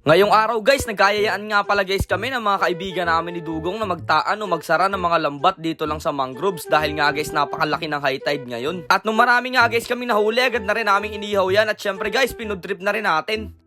Ngayong araw guys, nagkayayaan nga pala guys kami ng mga kaibigan namin ni Dugong na magtaan o magsara ng mga lambat dito lang sa mangroves dahil nga guys napakalaki ng high tide ngayon. At nung marami nga guys kami nahuli, agad na rin namin inihaw yan at syempre guys, pinudrip na rin natin.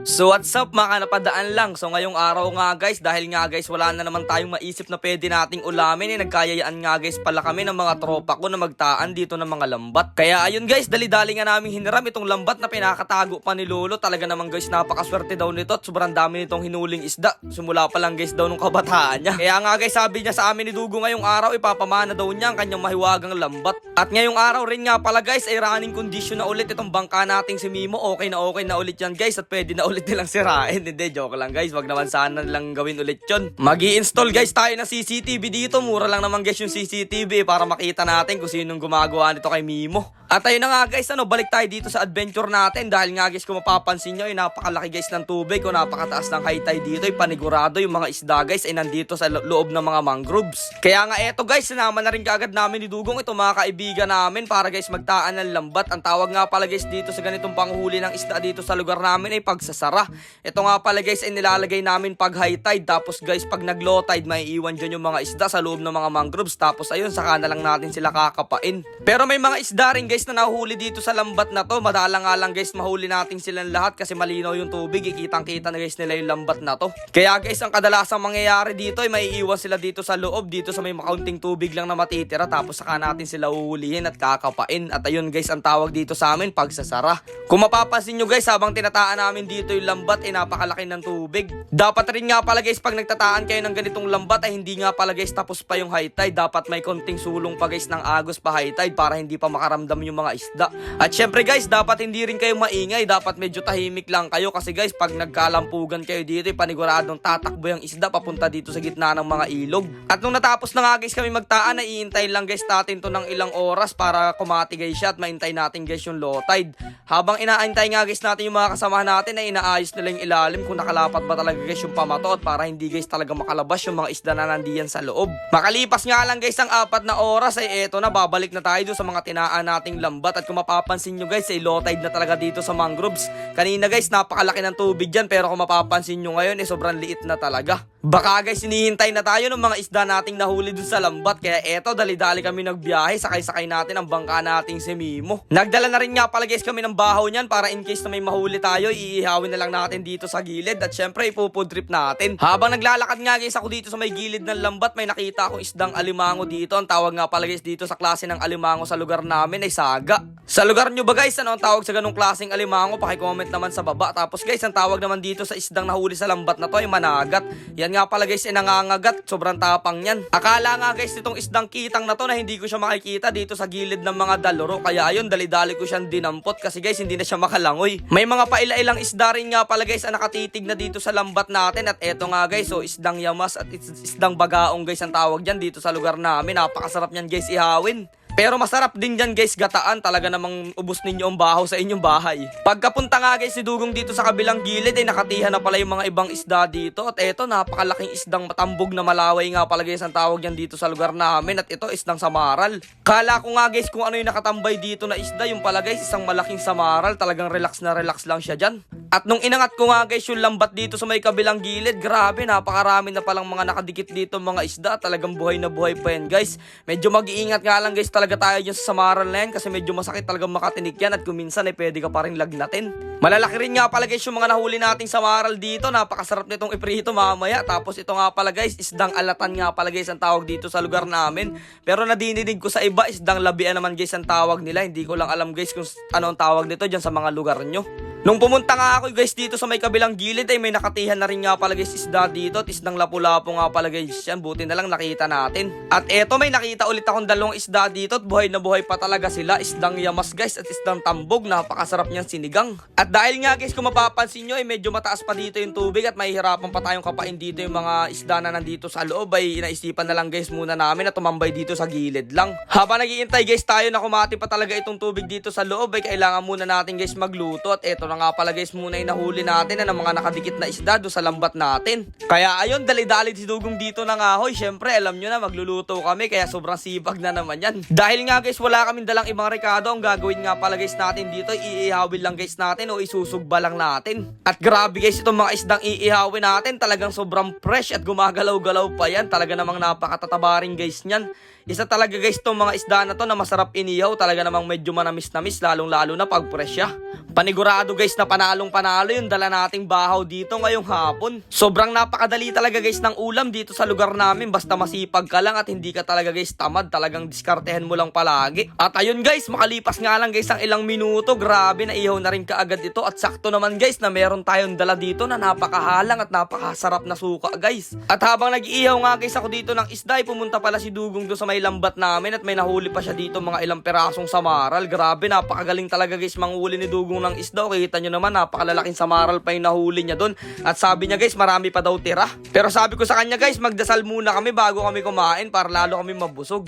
So what's up mga napadaan lang? So ngayong araw nga guys Dahil nga guys wala na naman tayong maisip na pwede nating ulamin eh, Nagkayayaan nga guys pala kami ng mga tropa ko Na magtaan dito ng mga lambat. Kaya ayun guys dali-dali nga namin hiniram Itong lambat na pinakatago pa ni Lolo. Talaga naman guys napakaswerte daw nito At sobrang dami nitong hinuling isda. Simula pa lang guys daw nung kabataan niya. Kaya nga guys sabi niya sa amin ni Dugo ngayong araw Ipapamana daw niya ang kanyang mahiwagang lambat. At ngayong araw rin nga pala guys Ay running condition na ulit itong bangka nating si Mimo. Okay na okay na ulit yan guys At pwede na ulit nilang sirain. Hindi, joke lang guys. Wag naman sana lang gawin ulit yun. mag install guys tayo ng CCTV dito. Mura lang naman guys yung CCTV para makita natin kung sinong gumagawa nito kay Mimo. At ayun na nga guys, ano, balik tayo dito sa adventure natin dahil nga guys kung mapapansin nyo, ay napakalaki guys ng tubig o napakataas ng high tide dito, ay panigurado yung mga isda guys ay nandito sa lo- loob ng mga mangroves. Kaya nga eto guys, sinama na rin kagad namin ni Dugong ito mga kaibigan namin para guys magtaan ng lambat. Ang tawag nga pala guys dito sa ganitong panghuli ng isda dito sa lugar namin ay pagsasara. Ito nga pala guys ay nilalagay namin pag high tide tapos guys pag nag low tide may iwan dyan yung mga isda sa loob ng mga mangroves tapos ayun saka na lang natin sila kakapain. Pero may mga isda rin guys na nahuli dito sa lambat na to. Madala nga lang guys mahuli natin silang lahat kasi malinaw yung tubig. Ikitang kita na guys nila yung lambat na to. Kaya guys ang kadalasang mangyayari dito ay may iwan sila dito sa loob dito sa may makaunting tubig lang na matitira tapos saka natin sila uhulihin at kakapain. At ayun guys ang tawag dito sa amin pagsasara. Kung mapapansin nyo guys habang tinataan namin dito yung lambat ay napakalaki ng tubig. Dapat rin nga pala guys pag nagtataan kayo ng ganitong lambat ay hindi nga pala guys tapos pa yung high tide. Dapat may konting sulong pa guys ng agos pa high tide para hindi pa makaramdam yung mga isda. At syempre guys dapat hindi rin kayo maingay. Dapat medyo tahimik lang kayo kasi guys pag nagkalampugan kayo dito ay paniguradong tatakbo yung isda papunta dito sa gitna ng mga ilog. At nung natapos na nga guys kami magtaan ay iintay lang guys natin to ng ilang oras para kumati guys siya at maintay natin guys yung low tide. Habang inaantay nga guys natin yung mga kasama natin ay inaayos nila yung ilalim kung nakalapat ba talaga guys yung pamatot para hindi guys talaga makalabas yung mga isda na nandiyan sa loob. Makalipas nga lang guys ang apat na oras ay eto na babalik na tayo sa mga tinaan nating lambat at kung mapapansin nyo guys ay low tide na talaga dito sa mangroves. Kanina guys napakalaki ng tubig dyan pero kung mapapansin nyo ngayon eh sobrang liit na talaga. Baka guys hinihintay na tayo ng mga isda nating nahuli dun sa lambat kaya eto dali-dali kami nagbiyahe sakay-sakay natin ang bangka nating si Mimo. Nagdala na rin nga pala guys kami ng bahaw niyan para in case na may mahuli tayo iihawin na lang natin dito sa gilid at syempre ipupudrip natin. Habang naglalakad nga guys ako dito sa may gilid ng lambat may nakita akong isdang alimango dito. Ang tawag nga pala guys dito sa klase ng alimango sa lugar namin ay saga. Sa lugar nyo ba guys ano ang tawag sa ganong klaseng alimango? Paki-comment naman sa baba. Tapos guys ang tawag naman dito sa isdang nahuli sa lambat na to ay managat. Yan nga pala guys ay nangangagat. Sobrang tapang yan. Akala nga guys itong isdang kitang na to na hindi ko siya makikita dito sa gilid ng mga daluro. Kaya ayun dali-dali ko siyang dinampot kasi guys hindi na siya makalangoy. May mga paila-ilang isda rin nga pala guys ang nakatitig na dito sa lambat natin. At eto nga guys so isdang yamas at is- isdang bagaong guys ang tawag dyan dito sa lugar namin. Napakasarap niyan guys ihawin. Pero masarap din dyan guys gataan talaga namang ubos ninyo ang bahaw sa inyong bahay. Pagkapunta nga guys si Dugong dito sa kabilang gilid ay nakatihan na pala yung mga ibang isda dito. At eto napakalaking isdang matambog na malaway nga pala guys ang tawag yan dito sa lugar namin. At ito isdang samaral. Kala ko nga guys kung ano yung nakatambay dito na isda. Yung pala guys isang malaking samaral. Talagang relax na relax lang siya dyan. At nung inangat ko nga guys yung lambat dito sa may kabilang gilid, grabe napakarami na palang mga nakadikit dito mga isda. Talagang buhay na buhay pa yan guys. Medyo mag-iingat nga lang guys talaga tayo dyan sa samaral na yan kasi medyo masakit talaga makatinik yan at kung minsan ay pwede ka pa rin lagnatin. Malalaki rin nga pala guys yung mga nahuli nating samaral dito. Napakasarap nitong iprito mamaya. Tapos ito nga pala guys, isdang alatan nga pala guys ang tawag dito sa lugar namin. Pero nadidinig ko sa iba, isdang labian naman guys ang tawag nila. Hindi ko lang alam guys kung ano ang tawag nito dyan sa mga lugar nyo. Nung pumunta nga ako guys dito sa may kabilang gilid ay may nakatihan na rin nga pala guys isda dito at isdang lapu-lapu nga pala guys yan. Buti na lang nakita natin. At eto may nakita ulit akong dalawang isda dito at buhay na buhay pa talaga sila. Isdang yamas guys at isdang tambog. Napakasarap niyang sinigang. At dahil nga guys kung mapapansin nyo ay medyo mataas pa dito yung tubig at mahihirapan pa tayong kapain dito yung mga isda na nandito sa loob ay naisipan na lang guys muna namin na tumambay dito sa gilid lang. Habang nagiintay guys tayo na kumati pa talaga itong tubig dito sa loob ay kailangan muna natin guys magluto at eto na nga pala guys muna yung nahuli natin na ng mga nakadikit na isda do sa lambat natin. Kaya ayun, dali-dali si Dugong dito ng ahoy. Syempre, alam nyo na, magluluto kami kaya sobrang sipag na naman yan. Dahil nga guys, wala kaming dalang ibang rekado. Ang gagawin nga pala guys natin dito, iihawin lang guys natin o isusugba lang natin. At grabe guys, itong mga isdang iihawin natin, talagang sobrang fresh at gumagalaw-galaw pa yan. Talaga namang napakatataba rin guys niyan. Isa talaga guys tong mga isda na to na masarap inihaw. Talaga namang medyo manamis-namis lalong-lalo na pag fresh siya. Panigurado guys na panalong panalo yung dala nating bahaw dito ngayong hapon. Sobrang napakadali talaga guys ng ulam dito sa lugar namin. Basta masipag ka lang at hindi ka talaga guys tamad. Talagang diskartehan mo lang palagi. At ayun guys, makalipas nga lang guys ang ilang minuto. Grabe na ihaw na rin kaagad ito. At sakto naman guys na meron tayong dala dito na napakahalang at napakasarap na suka guys. At habang nag-iihaw nga guys ako dito ng isda, pumunta pala si Dugong doon sa may lambat namin at may nahuli pa siya dito mga ilang perasong samaral. Grabe, napakagaling talaga guys manghuli ni Dugong ng isda. Kita nyo naman, napakalalaking samaral pa yung nahuli niya doon. At sabi niya guys, marami pa daw tira. Pero sabi ko sa kanya guys, magdasal muna kami bago kami kumain para lalo kami mabusog.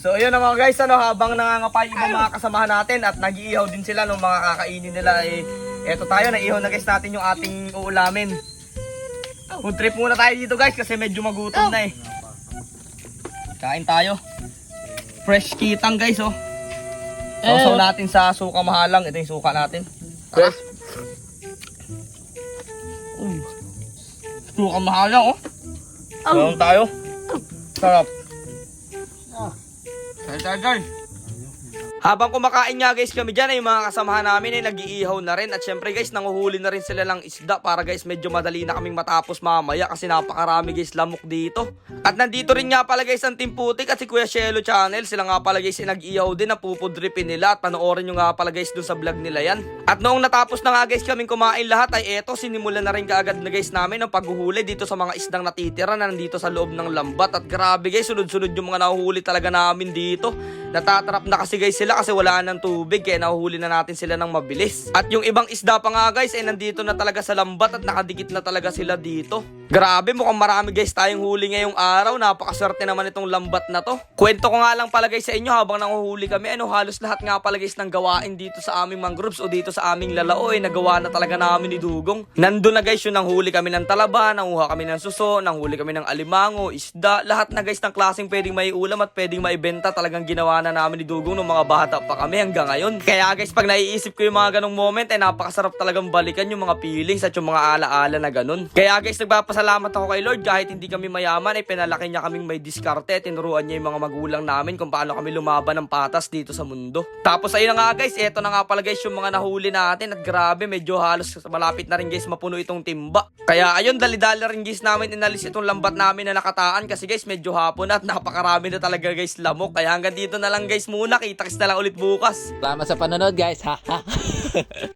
So ayun na mga guys, ano, habang nangangapay yung mga kasamahan natin at nag-iihaw din sila nung mga kakainin nila eh, eto tayo, naihaw na guys natin yung ating uulamin. Food trip muna tayo dito guys kasi medyo magutom na eh. Kain tayo. Fresh kitang guys oh. Sausaw natin sa suka mahalang. Ito yung suka natin. Fresh. Mm. Suka mahalang oh. Meron tayo. Sarap. Dal, dal, dal. Habang kumakain nga guys kami dyan ay mga kasamahan namin ay nag-iihaw na rin at syempre guys nanguhuli na rin sila ng isda para guys medyo madali na kaming matapos mamaya kasi napakarami guys lamok dito. At nandito rin nga pala guys ang Team Putik at si Kuya Shelo Channel sila nga pala guys ay nag-iihaw din na pupudripin nila at panoorin nyo nga pala guys dun sa vlog nila yan. At noong natapos na nga guys kaming kumain lahat ay eto sinimulan na rin kaagad na guys namin ang paghuhuli dito sa mga isdang natitira na nandito sa loob ng lambat at grabe guys sunod-sunod yung mga nahuhuli talaga namin dito. Natatrap na kasi guys sila kasi wala ng tubig kaya nahuhuli na natin sila ng mabilis. At yung ibang isda pa nga guys ay nandito na talaga sa lambat at nakadikit na talaga sila dito. Grabe mukhang marami guys tayong huli ngayong araw. Napakaswerte naman itong lambat na to. Kwento ko nga lang pala guys sa inyo habang nanguhuli kami ano halos lahat nga pala guys ng gawain dito sa aming mangroves o dito sa aming lalao ay nagawa na talaga namin ni Dugong. Nandun na guys yung nanghuli kami ng talaba, nanguha kami ng suso, nanghuli kami ng alimango, isda, lahat na guys ng klaseng pwedeng may ulam at pwedeng maibenta talagang ginawa na namin ni Dugong nung mga bata pa kami hanggang ngayon. Kaya guys, pag naiisip ko yung mga ganong moment, ay napakasarap talagang balikan yung mga feelings at yung mga alaala na ganun. Kaya guys, nagpapasalamat ako kay Lord kahit hindi kami mayaman, ay pinalaki niya kaming may diskarte, tinuruan niya yung mga magulang namin kung paano kami lumaban ng patas dito sa mundo. Tapos ayun na nga guys, eto na nga pala guys yung mga nahuli natin at grabe, medyo halos malapit na rin guys mapuno itong timba. Kaya ayun, dali-dali rin guys namin inalis itong lambat namin na nakataan kasi guys medyo hapon at napakarami na talaga guys lamok. Kaya hanggang dito na lang guys muna, kita-kits na lang ulit bukas. Salamat sa panonood guys. Ha.